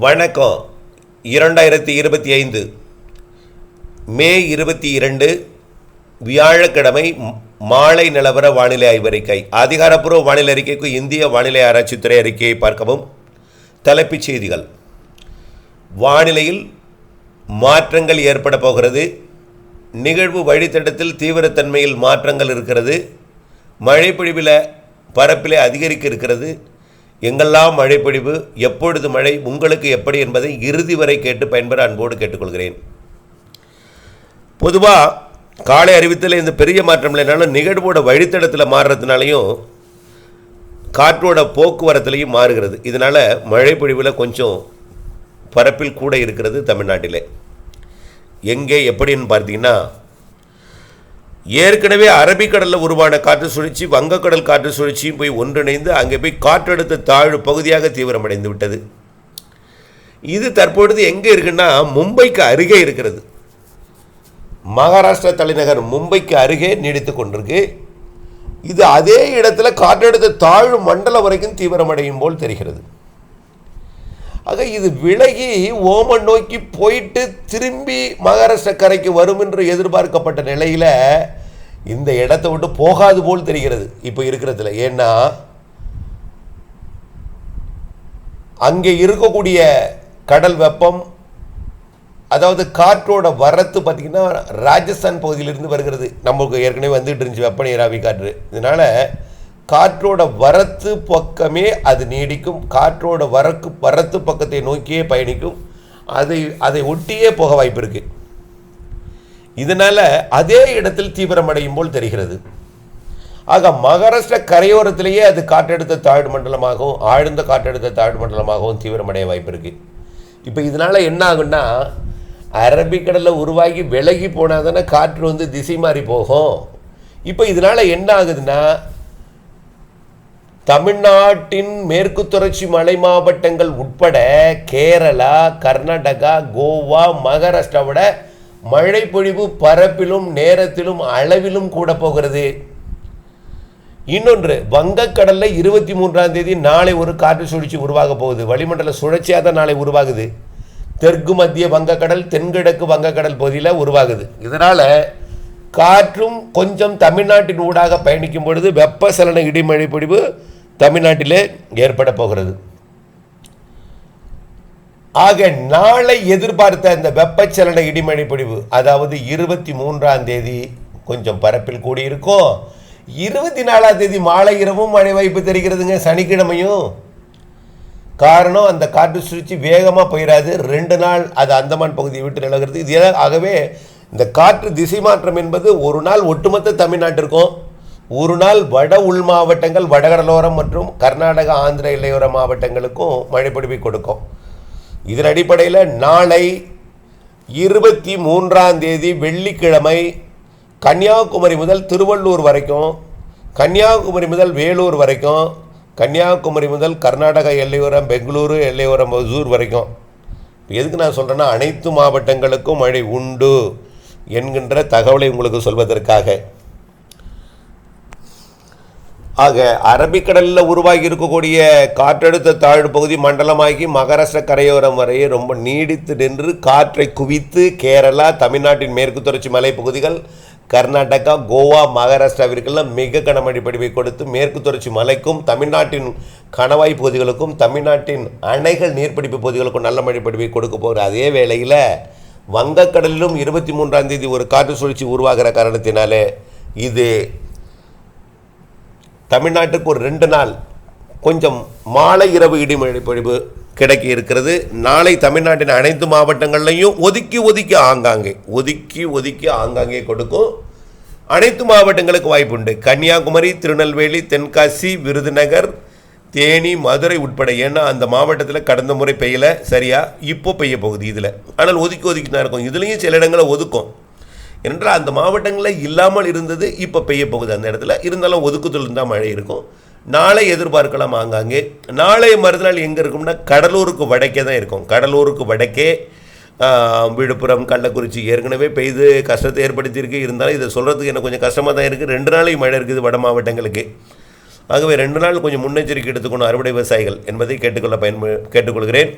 வணக்கம். இரண்டாயிரத்தி இருபத்தி ஐந்து. மே இருபத்தி இரண்டு வியாழக்கிழமை மாலை நிலவர வானிலை ஆய்வறிக்கை. அதிகாரப்பூர்வ வானிலை அறிக்கைக்கு இந்திய வானிலை ஆராய்ச்சித்துறை அறிக்கையை பார்க்கவும். தலைப்புச் செய்திகள். வானிலையில் மாற்றங்கள் ஏற்பட போகிறது. நிகழ்வு வழித்தடத்தில் தீவிரத்தன்மையில் மாற்றங்கள் இருக்கிறது. மழைப்பொழிவில் பரப்பிலே அதிகரிக்க இருக்கிறது. எங்கெல்லாம் மழைப்பொழிவு எப்பொழுது மழை உங்களுக்கு எப்படி என்பதை இறுதி வரை கேட்டு பயன்பெற அன்போடு கேட்டுக்கொள்கிறேன். பொதுவாக காலை அறிவித்தல இந்த பெரிய மாற்றம் இல்லைனாலும் நிகழ்வோட வழித்தடத்தில் மாறுறதுனாலையும் காற்றோட போக்குவரத்துலையும் மாறுகிறது. இதனால் மழைப்பொழிவில் கொஞ்சம் பரப்பில் கூட இருக்கிறது தமிழ்நாட்டிலே. எங்கே எப்படின்னு பார்த்தீங்கன்னா ஏற்கனவே அரபிக்கடலில் உருவான காற்று சுழற்சி வங்கக்கடல் காற்று சுழற்சியும் போய் ஒன்றிணைந்து அங்கே போய் காற்றழுத்த தாழ்வு பகுதியாக தீவிரமடைந்து விட்டது இது தற்பொழுது எங்கே இருக்குன்னா மும்பைக்கு அருகே இருக்கிறது. மகாராஷ்டிரா தலைநகர் மும்பைக்கு அருகே நீடித்து கொண்டிருக்கு. இது அதே இடத்துல காற்றழுத்த தாழ்வு மண்டலம் வரைக்கும் தீவிரமடையும் போல் தெரிகிறது. ஆக இது விலகி ஓமன் நோக்கி போயிட்டு திரும்பி மகாராஷ்டிர கரைக்கு வரும் என்று எதிர்பார்க்கப்பட்ட நிலையில் இந்த இடத்தை விட்டு போகாது போல் தெரிகிறது. இப்போ இருக்கிறதுல. ஏன்னா அங்கே இருக்கக்கூடிய கடல் வெப்பம் அதாவது காற்றோட வரத்து பார்த்திங்கன்னா ராஜஸ்தான் பகுதியிலிருந்து வருகிறது. நமக்கு ஏற்கனவே வந்துகிட்டு இருந்துச்சு வெப்ப நீராவி காற்று. இதனால் காற்றோட வரத்து பக்கமே அது நீடிக்கும். காற்றோட வரக்கு வரத்து பக்கத்தை நோக்கியே பயணிக்கும். அதை அதை ஒட்டியே போக வாய்ப்பு இருக்குது இதனால் அதே இடத்தில் தீவிரமடையும் போல் தெரிகிறது. ஆக மகாராஷ்டிரா கரையோரத்திலேயே அது காற்றழுத்த தாழ்வு மண்டலமாகவும் ஆழ்ந்த காற்றழுத்த தாழ்வு மண்டலமாகவும் தீவிரமடைய வாய்ப்பு இருக்கு. இப்போ இதனால் என்ன ஆகுன்னா அரபிக்கடலில் உருவாகி விலகி போனால் தானே காற்று வந்து திசை மாறி போகும். இப்போ இதனால் என்ன ஆகுதுன்னா தமிழ்நாட்டின் மேற்கு தொடர்ச்சி மலை மாவட்டங்கள் உட்பட கேரளா கர்நாடகா கோவா மகாராஷ்டிராவோட மழை பொழிவு பரப்பிலும் நேரத்திலும் அளவிலும் கூட போகிறது. இன்னொன்று வங்கக்கடலில் இருபத்தி மூன்றாம் தேதி நாளை ஒரு காற்று சுழற்சி உருவாக போகுது. வளிமண்டல சுழற்சியாக தான் நாளை உருவாகுது. தெற்கு மத்திய வங்கக்கடல் தென்கிழக்கு வங்கக்கடல் பகுதியில் உருவாகுது. இதனால் காற்றும் கொஞ்சம் தமிழ்நாட்டின் ஊடாக பயணிக்கும் பொழுது வெப்பசலன இடிமழை பொழிவு தமிழ்நாட்டிலே ஏற்பட போகிறது. ஆக நாளை எதிர்பார்த்த இந்த வெப்பச்சலன இடிமழை பொழிவு அதாவது இருபத்தி மூன்றாம் தேதி கொஞ்சம் பரப்பில் கூடியிருக்கும். இருபத்தி நாலாம் தேதி மாலை இரவும் மழை வாய்ப்பு தெரிகிறதுங்க சனிக்கிழமையும். காரணம் அந்த காற்று சுழற்சி வேகமாக போயிடாது ரெண்டு நாள் அது அந்தமான் பகுதியை விட்டு நிலவுகிறது. இது ஆகவே இந்த காற்று திசை மாற்றம் என்பது ஒரு நாள் ஒட்டுமொத்த தமிழ்நாட்டிற்கும். ஒரு நாள் வட உள் மாவட்டங்கள் வடகடலோரம் மற்றும் கர்நாடகா ஆந்திர இளையோர மாவட்டங்களுக்கும் மழைப்பொழிவை கொடுக்கும். இதன் அடிப்படையில் நாளை இருபத்தி மூன்றாம் தேதி வெள்ளிக்கிழமை கன்னியாகுமரி முதல் திருவள்ளூர் வரைக்கும் கன்னியாகுமரி முதல் வேலூர் வரைக்கும் கன்னியாகுமரி முதல் கர்நாடகா எல்லையோரம் பெங்களூரு எல்லையோரம் ஒசூர் வரைக்கும். எதுக்கு நான் சொல்கிறேன்னா அனைத்து மாவட்டங்களுக்கும் மழை உண்டு என்கின்ற தகவலை உங்களுக்கு சொல்வதற்காக. ஆக அரபிக்கடலில் உருவாகி இருக்கக்கூடிய காற்றழுத்த தாழ்வு பகுதி மண்டலமாகி மகாராஷ்டிர கரையோரம் வரையே ரொம்ப நீடித்து நின்று காற்றை குவித்து கேரளா தமிழ்நாட்டின் மேற்கு தொடர்ச்சி மலைப்பகுதிகள் கர்நாடகா கோவா மகாராஷ்டிராவிற்கெல்லாம் மிக கனமழை படிவை கொடுத்து மேற்கு தொடர்ச்சி மலைக்கும் தமிழ்நாட்டின் கணவாய் பகுதிகளுக்கும் தமிழ்நாட்டின் அணைகள் நீர்ப்பிடிப்பு பகுதிகளுக்கும் நல்ல மழை பொழிவை கொடுக்க போகிற அதே வேளையில் வங்கக்கடலிலும் இருபத்தி மூன்றாம் தேதி ஒரு காற்று சுழற்சி உருவாகிற காரணத்தினாலே இது தமிழ்நாட்டுக்கு ஒரு ரெண்டு நாள் கொஞ்சம் மாலை இரவு இடிமழை பொழிவு கிடைக்க இருக்கிறது. நாளை தமிழ்நாட்டின் அனைத்து மாவட்டங்கள்லையும் ஒதுக்கி ஒதுக்கி ஆங்காங்கே ஒதுக்கி ஒதுக்கி ஆங்காங்கே கொடுக்கும். அனைத்து மாவட்டங்களுக்கு வாய்ப்பு உண்டு. கன்னியாகுமரி திருநெல்வேலி தென்காசி விருதுநகர் தேனி மதுரை உட்பட. ஏன்னா அந்த மாவட்டத்தில் கடந்த முறை பெய்யலை. சரியா? இப்போ பெய்ய போகுது இதில். ஆனால் ஒதுக்கி ஒதுக்கி தான் இருக்கும். இதுலேயும் சில இடங்களை ஒதுக்கும். என்றால் அந்த மாவட்டங்களில் இல்லாமல் இருந்தது இப்போ பெய்ய போகுது அந்த இடத்துல. இருந்தாலும் ஒதுக்குதல் இருந்தால் மழை இருக்கும். நாளை எதிர்பார்க்கலாம் ஆங்காங்கே. நாளை மறுநாள் எங்கே இருக்கும்னா கடலூருக்கு வடக்கே தான் இருக்கும். கடலூருக்கு வடக்கே விழுப்புரம் கள்ளக்குறிச்சி ஏற்கனவே பெய்து கஷ்டத்தை ஏற்படுத்தியிருக்கு. இருந்தாலும் இதை சொல்கிறதுக்கு எனக்கு கொஞ்சம் கஷ்டமாக தான் இருக்குது ரெண்டு நாளைக்கு மழை இருக்குது வட மாவட்டங்களுக்கு. ஆகவே ரெண்டு நாள் கொஞ்சம் முன்னெச்சரிக்கை எடுத்துக்கணும் அறுவடை விவசாயிகள் என்பதை கேட்டுக்கொள்ள பயன்ப கேட்டுக்கொள்கிறேன்.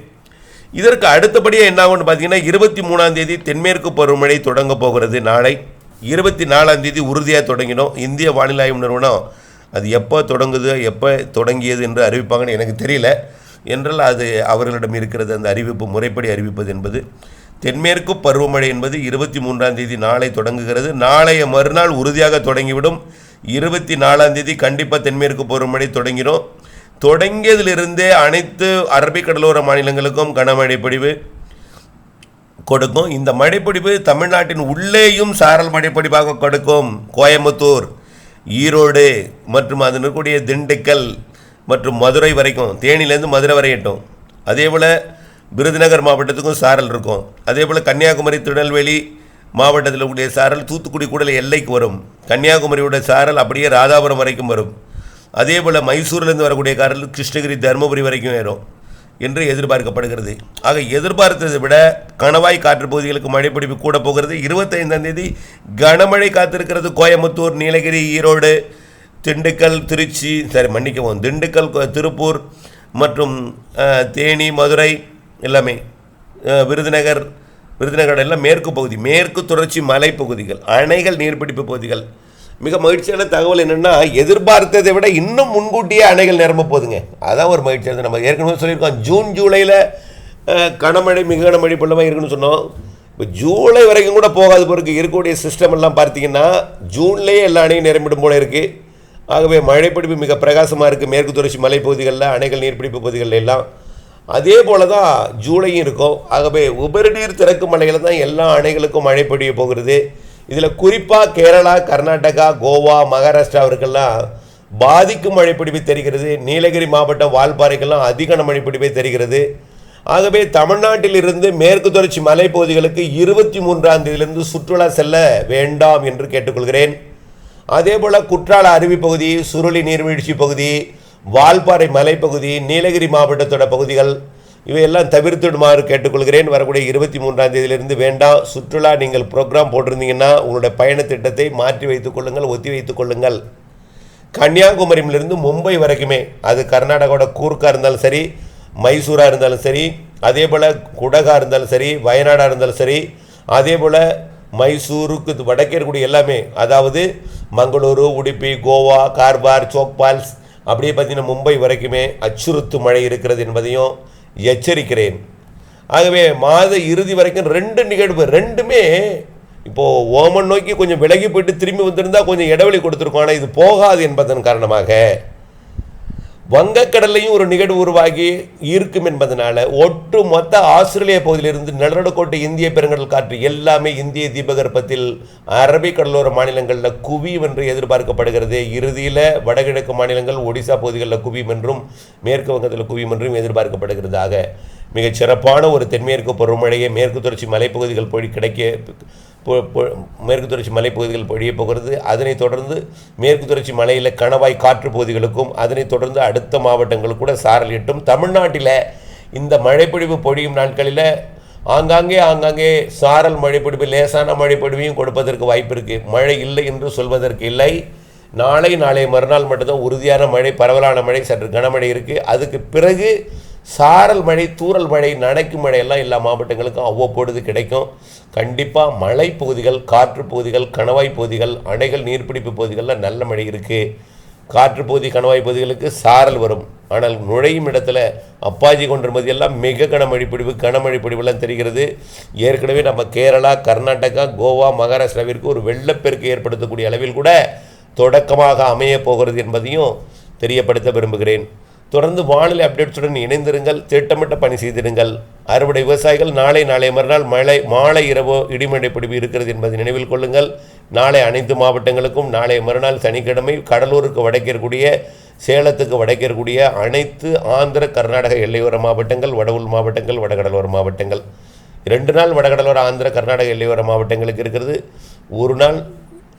இதற்கு அடுத்தபடியாக என்ன ஆகும்னு பார்த்தீங்கன்னா இருபத்தி மூணாம் தேதி தென்மேற்கு பருவமழை தொடங்க போகிறது. நாளை இருபத்தி நாலாம் தேதி உறுதியாக தொடங்கினோம் இந்திய வானிலை ஆய்வு நிறுவனம் அது எப்போ தொடங்குது எப்போ தொடங்கியது என்று அறிவிப்பாங்கன்னு எனக்கு தெரியல. என்றால் அது அவர்களிடம் இருக்கிறது அந்த அறிவிப்பு முறைப்படி அறிவிப்பது என்பது. தென்மேற்கு பருவமழை என்பது இருபத்தி மூன்றாம் தேதி நாளை தொடங்குகிறது. நாளைய மறுநாள் உறுதியாக தொடங்கிவிடும். இருபத்தி நாலாம் தேதி கண்டிப்பாக தென்மேற்கு பருவமழை தொடங்கிடும். தொடங்கியதிலிருந்தே அனைத்து அரபிக்கடலோர மாநிலங்களுக்கும் கனமழை பொழிவு கொடுக்கும். இந்த மழைப்பொழிவு தமிழ்நாட்டின் உள்ளேயும் சாரல் மழைப்பொழிவாக கொடுக்கும். கோயம்புத்தூர் ஈரோடு மற்றும் அதன் இருக்கக்கூடிய திண்டுக்கல் மற்றும் மதுரை வரைக்கும் தேனியிலேருந்து மதுரை வரையட்டும் அதே போல் விருதுநகர் மாவட்டத்துக்கும் சாரல் இருக்கும். அதே போல் கன்னியாகுமரி திருநெல்வேலி மாவட்டத்தில் கூடிய சாரல் தூத்துக்குடி கூட எல்லைக்கு வரும். கன்னியாகுமரியோட சாரல் அப்படியே ராதாபுரம் வரைக்கும் வரும். அதே போல் மைசூர்லேருந்து வரக்கூடிய காரல் கிருஷ்ணகிரி தருமபுரி வரைக்கும் வரும் என்று எதிர்பார்க்கப்படுகிறது. ஆக எதிர்பார்த்ததை விட கணவாய் காற்று பகுதிகளுக்கு மழைப்பிடிப்பு கூட போகிறது. இருபத்தைந்தாம் தேதி கனமழை காத்திருக்கிறது. கோயம்புத்தூர் நீலகிரி ஈரோடு திண்டுக்கல் திருச்சி சரி மன்னிக்கவும் திண்டுக்கல் திருப்பூர் மற்றும் தேனி மதுரை எல்லாமே விருதுநகர் விருதுநகர் எல்லாம் மேற்கு பகுதி மேற்கு தொடர்ச்சி மலைப்பகுதிகள் அணைகள் நீர்பிடிப்பு பகுதிகள் மிக மகிழ்ச்சியான தகவல் என்னென்னா எதிர்பார்த்ததை விட இன்னும் முன்கூட்டியே அணைகள் நிரம்ப போகுதுங்க அதான் ஒரு மகிழ்ச்சியானது நம்ம ஏற்கனவே சொல்லியிருக்கோம் ஜூன் ஜூலையில் கனமழை மிக கனமழை பள்ளமாக இருக்குன்னு சொன்னோம். இப்போ ஜூலை வரைக்கும் கூட போகாத பிறகு இருக்கக்கூடிய சிஸ்டம் எல்லாம் பார்த்தீங்கன்னா ஜூன்லேயே எல்லா அணையும் நிரம்பிடும் போல இருக்குது ஆகவே மழைப்பிடிப்பு மிக பிரகாசமாக இருக்குது மேற்கு தொடர்ச்சி மலைப்பகுதிகளில் அணைகள் நீர்பிடிப்பு பகுதிகளில் எல்லாம். அதே போல தான் ஜூலையும் இருக்கும். ஆகவே உபரிநீர் திறக்கும் மலையில் தான் எல்லா அணைகளுக்கும் மழை பொழிய போகிறது. இதில் குறிப்பாக கேரளா கர்நாடகா கோவா மகாராஷ்டிராவிற்கெல்லாம் பாதிக்கும் மழைப்பிடிப்பு தெரிகிறது. நீலகிரி மாவட்டம் வால்பாறைக்கெல்லாம் அதிக மழைப்பிடிப்பை தெரிகிறது. ஆகவே தமிழ்நாட்டிலிருந்து மேற்கு தொடர்ச்சி மலைப்பகுதிகளுக்கு இருபத்தி மூன்றாம் தேதியிலிருந்து சுற்றுலா செல்ல வேண்டாம் என்று கேட்டுக்கொள்கிறேன். அதே போல் குற்றால அருவி பகுதி சுருளி நீர்வீழ்ச்சி பகுதி வால்பாறை மலைப்பகுதி நீலகிரி மாவட்டத்தோட பகுதிகள் இவையெல்லாம் தவிர்த்துடுமாறு கேட்டுக்கொள்கிறேன். வரக்கூடிய இருபத்தி மூன்றாம் தேதியிலிருந்து வேண்டாம் சுற்றுலா நீங்கள் ப்ரோக்ராம் போட்டிருந்தீங்கன்னா உங்களுடைய பயண திட்டத்தை மாற்றி வைத்துக் கொள்ளுங்கள் ஒத்தி வைத்துக் கொள்ளுங்கள். கன்னியாகுமரியிலிருந்து மும்பை வரைக்குமே அது கர்நாடகாவோட கூர்க்கா இருந்தாலும் சரி மைசூராக இருந்தாலும் சரி அதே போல் குடகா இருந்தாலும் சரி வயநாடாக இருந்தாலும் சரி அதே போல் மைசூருக்கு வடக்கே இருக்கக்கூடிய எல்லாமே அதாவது மங்களூரு உடுப்பி கோவா கார்பார் சோக்பால்ஸ் அப்படியே பார்த்தீங்கன்னா மும்பை வரைக்குமே அச்சுறுத்து மழை இருக்கிறது என்பதையும் எச்சரிக்கிறேன். ஆகவே மாத இறுதி வரைக்கும் ரெண்டு நிகழ்வு ரெண்டுமே இப்போது ஓமன் நோக்கி கொஞ்சம் விலகி போயிட்டு திரும்பி வந்திருந்தா கொஞ்சம் இடைவெளி கொடுத்துருக்கோம். ஆனால் இது போகாது என்பதன் காரணமாக வங்கக்கடல்லையும் ஒரு நிகழ்வு உருவாகி இருக்கும் என்பதனால ஒட்டு மொத்த ஆஸ்திரேலிய பகுதியிலிருந்து நிலநடுக்கோட்டை இந்திய பெருங்கடல் காற்று எல்லாமே இந்திய தீபகற்பத்தில் அரபிக் கடலோர மாநிலங்களில் குவியும் என்று எதிர்பார்க்கப்படுகிறது. இறுதியில் வடகிழக்கு மாநிலங்கள் ஒடிசா பகுதிகளில் குவியும் என்றும் மேற்கு வங்கத்தில் குவியும் என்றும் எதிர்பார்க்கப்படுகிறதாக மிகச் சிறப்பான ஒரு தென்மேற்கு பருவமழையை மேற்கு தொடர்ச்சி மலைப்பகுதிகள் பொழி கிடைக்க மேற்கு தொடர்ச்சி மலைப்பகுதிகள் பொழிய போகிறது. அதனைத் தொடர்ந்து மேற்கு தொடர்ச்சி மலையில் கணவாய் காற்று பகுதிகளுக்கும் அதனைத் தொடர்ந்து அடுத்த மாவட்டங்களுக்கு கூட சாரல் எட்டும். தமிழ்நாட்டில் இந்த மழைப்பொழிவு பொழியும் நாட்களில் ஆங்காங்கே ஆங்காங்கே சாரல் மழைப்பொழிவு லேசான மழைப்பொழிவையும் கொடுப்பதற்கு வாய்ப்பு இருக்குது மழை இல்லை என்று சொல்வதற்கு இல்லை. நாளை நாளை மறுநாள் மட்டும்தான் உறுதியான மழை பரவலான மழை சற்று கனமழை இருக்குது அதுக்கு பிறகு சாரல் மழை தூரல் மழை நனைக்கும் மழையெல்லாம் எல்லா மாவட்டங்களுக்கும் அவ்வப்பொழுது கிடைக்கும். கண்டிப்பாக மலை பகுதிகள் காற்று பகுதிகள் கணவாய் பகுதிகள் அணைகள் நீர்பிடிப்பு பகுதிகளில் நல்ல மழை இருக்குது காற்று பகுதி கணவாய் பகுதிகளுக்கு சாரல் வரும். ஆனால் நுழையும் இடத்துல அப்பாஜி கொண்டிருப்பது எல்லாம் மிக கனமழை பிடிவு கனமழை பிடிவுலாம் தெரிகிறது. ஏற்கனவே நம்ம கேரளா கர்நாடகா கோவா மகாராஷ்டிராவிற்கு ஒரு வெள்ளப்பெருக்கு ஏற்படுத்தக்கூடிய அளவில் கூட தொடக்கமாக அமையப் போகிறது என்பதையும் தெரியப்படுத்த விரும்புகிறேன். தொடர்ந்து வானிலை அப்டேட்ஸுடன் இணைந்திருங்கள். திட்டமிட்ட பணி செய்திருங்கள் அறுவடை விவசாயிகள் நாளை நாளை மறுநாள் மழை மாலை இரவோ இடிமழை பிடிப்பு இருக்கிறது என்பதை நினைவில் கொள்ளுங்கள். நாளை அனைத்து மாவட்டங்களுக்கும் நாளை மறுநாள் சனிக்கிழமை கடலூருக்கு வடக்கே சேலத்துக்கு வடக்கே இருக்கக்கூடிய அனைத்து ஆந்திர கர்நாடக எல்லையோர மாவட்டங்கள் வடவுள் மாவட்டங்கள் வடகடலோர மாவட்டங்கள். ரெண்டு நாள் வடகடலோர ஆந்திர கர்நாடக எல்லையோர மாவட்டங்களுக்கு இருக்கிறது ஒரு நாள்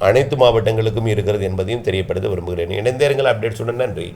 அனைத்து மாவட்டங்களுக்கும் இருக்கிறது என்பதையும் தெரியப்படுத்த விரும்புகிறேன். இணைந்தேருங்கள். அப்டேட்ஸுடன் நன்றி.